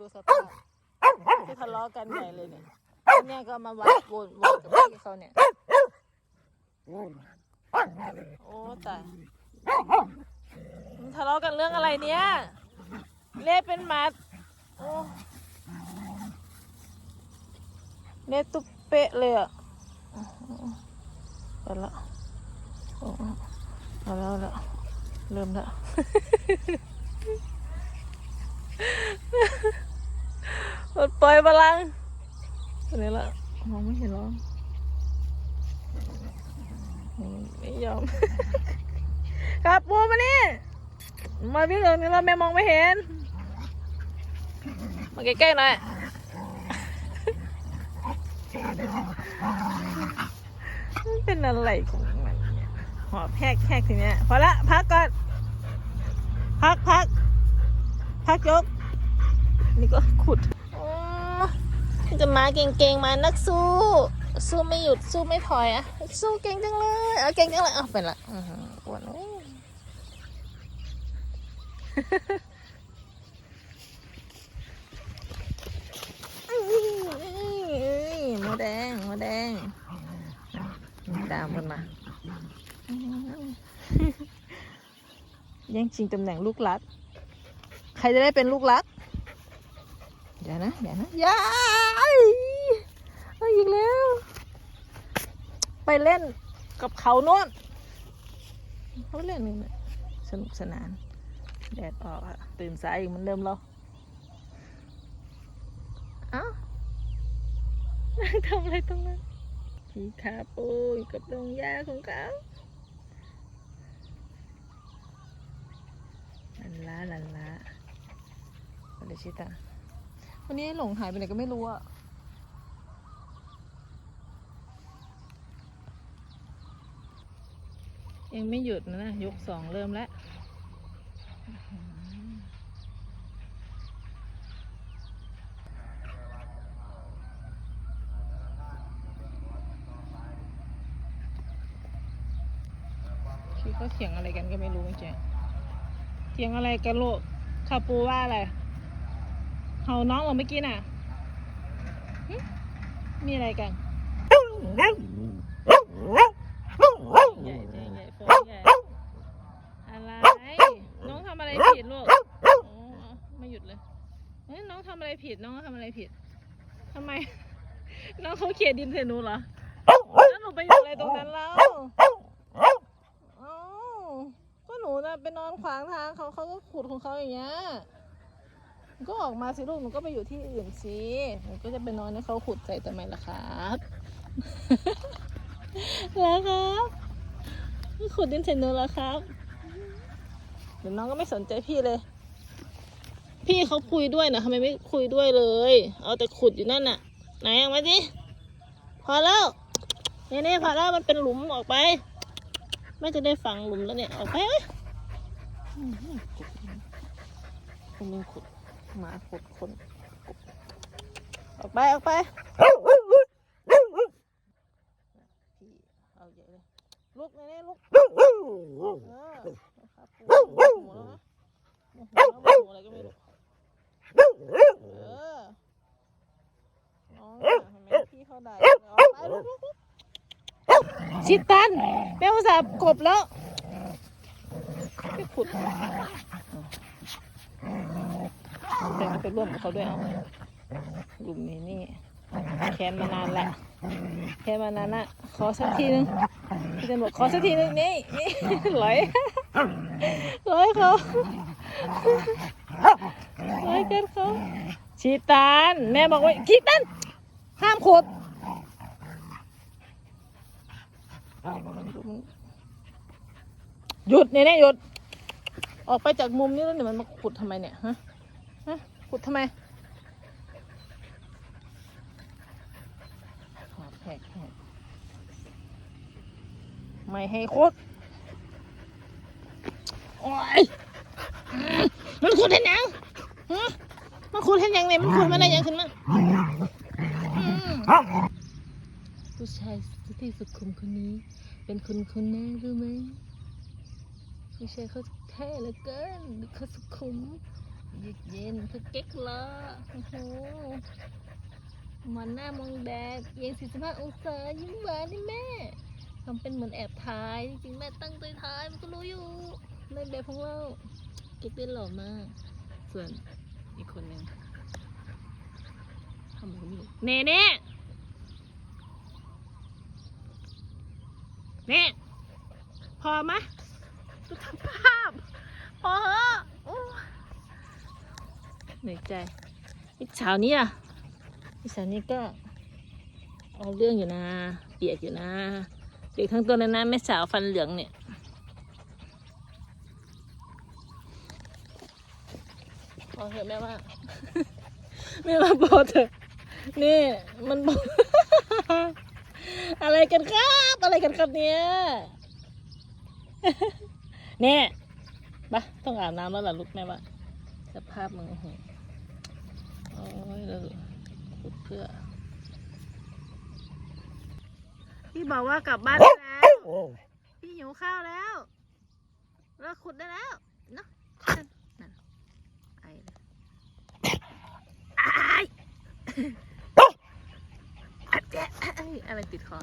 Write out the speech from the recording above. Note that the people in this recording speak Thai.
ดูสภาพที่ทะเลาะกันใหญ่เลยเนี่ยแล้วเนี่ยก็มาวัดวนวนกับพี่เขาเนี่ย โอ้ตายมันทะเลาะกันเรื่องอะไรเนี่ย เล่เป็นหมาโอ้เล่ตุ๊บเป๊ะเลยอะเอาละโอ้เอาแล้วล้วเริ่มล้ว ปลดปล่อยพลังอันนี้ละมองไม่เห็นหรอไม่ยอม ครับปูมานี่ มาพี่เหลืองนี่เราแม่มองไม่เห็น มาใกล้ๆหน่อยมันเป็นอะไรของมันเนี่ยหอบแหกแหกทีเนี้ยพอละพักก่อน พักพักพักยก นี่ก็ขุด จะมาเก่งๆมานักสู้ สู้ไม่หยุดสู้ไม่ถอยอะ สู้เก่งจังเลยเอาเก่งจังเลยเอาเป็นละอ้วนอุ้ยมูแดงมูแดงดามกันมาแย่งชิงตำแหน่งลูกรัก ใครจะได้เป็นลูกรัก อย่านะอย่านะอย่าเอาอีกแล้ว ไปเล่นกับเขาโน่นเขาเล่นนี่นะสนุกสนาน แดดออกอะตื่นสายอีกเหมือนเดิมเราเอ้านั่งทำอะไรตรงนั้นขี่ขาปูอยู่กับดงหญ้าของเขาลันล้าลันล้าอะไรชิตา วันนี้หลงหายไปไหนก็ไม่รู้อะยังไม่หยุดนะนะยกสองเริ่มแล้วคือเขาเถียงอะไรกันก็ไม่รู้จริงเถียงอะไรกันลูกคาปูว่าอะไร เห่าน้องเรอเมื่อกี้น่ะมีอะไรกันใหญ่ใหญ่ใหญ่ฟองใหญ่อะไร น้องทำอะไรผิดลูกไม่หยุดเลยเฮ้ยน้องทำอะไรผิด น้องทำอะไรผิดทำไม น้องเขาเขี่ยดินใส่หนูเหรอแล้วหนูไปอยู่อะไรตรงนั้นแล้วอ้าก็หนูน่ะไปนอนขวางทางเขาเขาก็ขุดของเขาอย่างเงี้ย ก็ออกมาสิลูกหนูก็ไปอยู่ที่อื่นสิหนูก็จะไปนอนให้เขาขุดใส่ทำไมล่ะครับแล้วครับขุดดินเสร็จหนูแล้วครับเดี๋ยวน้องก็ไม่สนใจพี่เลย พี่เขาคุยด้วยนะทำไมไม่คุยด้วยเลย เอาแต่ขุดอยู่นั่นน่ะ ไหนเอามาดิพอแล้วนี่นี่พอแล้วมันเป็นหลุมออกไปไม่จะได้ฝังหลุมแล้วเนี่ยออกไปเอ้ยอืมขุด หนึงขุดหมาขุดคนออกไป ออกไปพี่เอาใหญ่เลยลุกแน่ๆลุกเออครับโมโหแล้วนะโมโหแล้วโมโหอะไรก็ไม่รู้เออน้องอะทำไมพี่เขาได้ออกไปลุกลุกลุกชิดตันแม่อุตส่าห์กบแล้วไปขุด แต่ก็ไปร่วมกับเขาด้วยเอากลุ่มนี้นี่แค้นมานานแหละแค้นมานานละขอสักทีนึงพี่เจนบอกขอสักทีนึงนี่นี่ไหลไหลเขาไหลกันเขาชีตานแม่บอกว่าชีตานห้ามขุดหยุดเนี่ยเนี่ยหยุด ออกไปจากมุมนี้แล้วเนี่ยมันมาขุดทำไมเนี่ยฮะ ขุดทำไมหอบแหกแหกไม่ให้ขุดโอ้ยอืมมันขุดเห็นยังฮะมันขุดเห็นยังเนี่ยมันขุดมันอะไรยังขึ้นมาอืมผู้ชายที่สุขุมคนนี้ เป็นคนคนแน่รู้ไหมผู้ชายเขาเท่เหลือเกินเขาสุขุม เย็นเย็นๆคือเก๊กละโอ้โหมันหน้ามองแดดเอียง45องศายิ้มหวานนี่แม่ทำเป็นเหมือนแอบถ่าย จริงๆแม่ตั้งใจถ่ายมันก็รู้อยู่ในแบบของเราเก๊กเป็นหล่อมาก ส่วนอีกคนหนึ่งทำอะไรไม่รู้เน่เน่เน่พอไหมดูสภาพพอเหอะโอ้ เหนื่อยใจอีกเช้านี้อะอีกเช้านี้ก็เอาเรื่องอยู่นะ เปียกอยู่นะเปียกทั้งตัวเลยนะแม่สาวฟันเหลืองเนี่ยพอเถอะแม่ว่าแม่ว่าพอเถอะนี่มันบอกอะไรกันครับ อะไรกันครับเนี่ยเนี่ยปะต้องอาบน้ำแล้วล่ะลูกแม่ว่า ภาพมึงโอ้โหโอ้ยแล้วขุดเพื่อ พี่บอกว่ากลับบ้านได้แล้ว พี่หิวข้าวแล้วเลิกขุดได้แล้วเนาะนั่นไอเลยไออะแจ๊ะเอ้ยอะไรติดคอ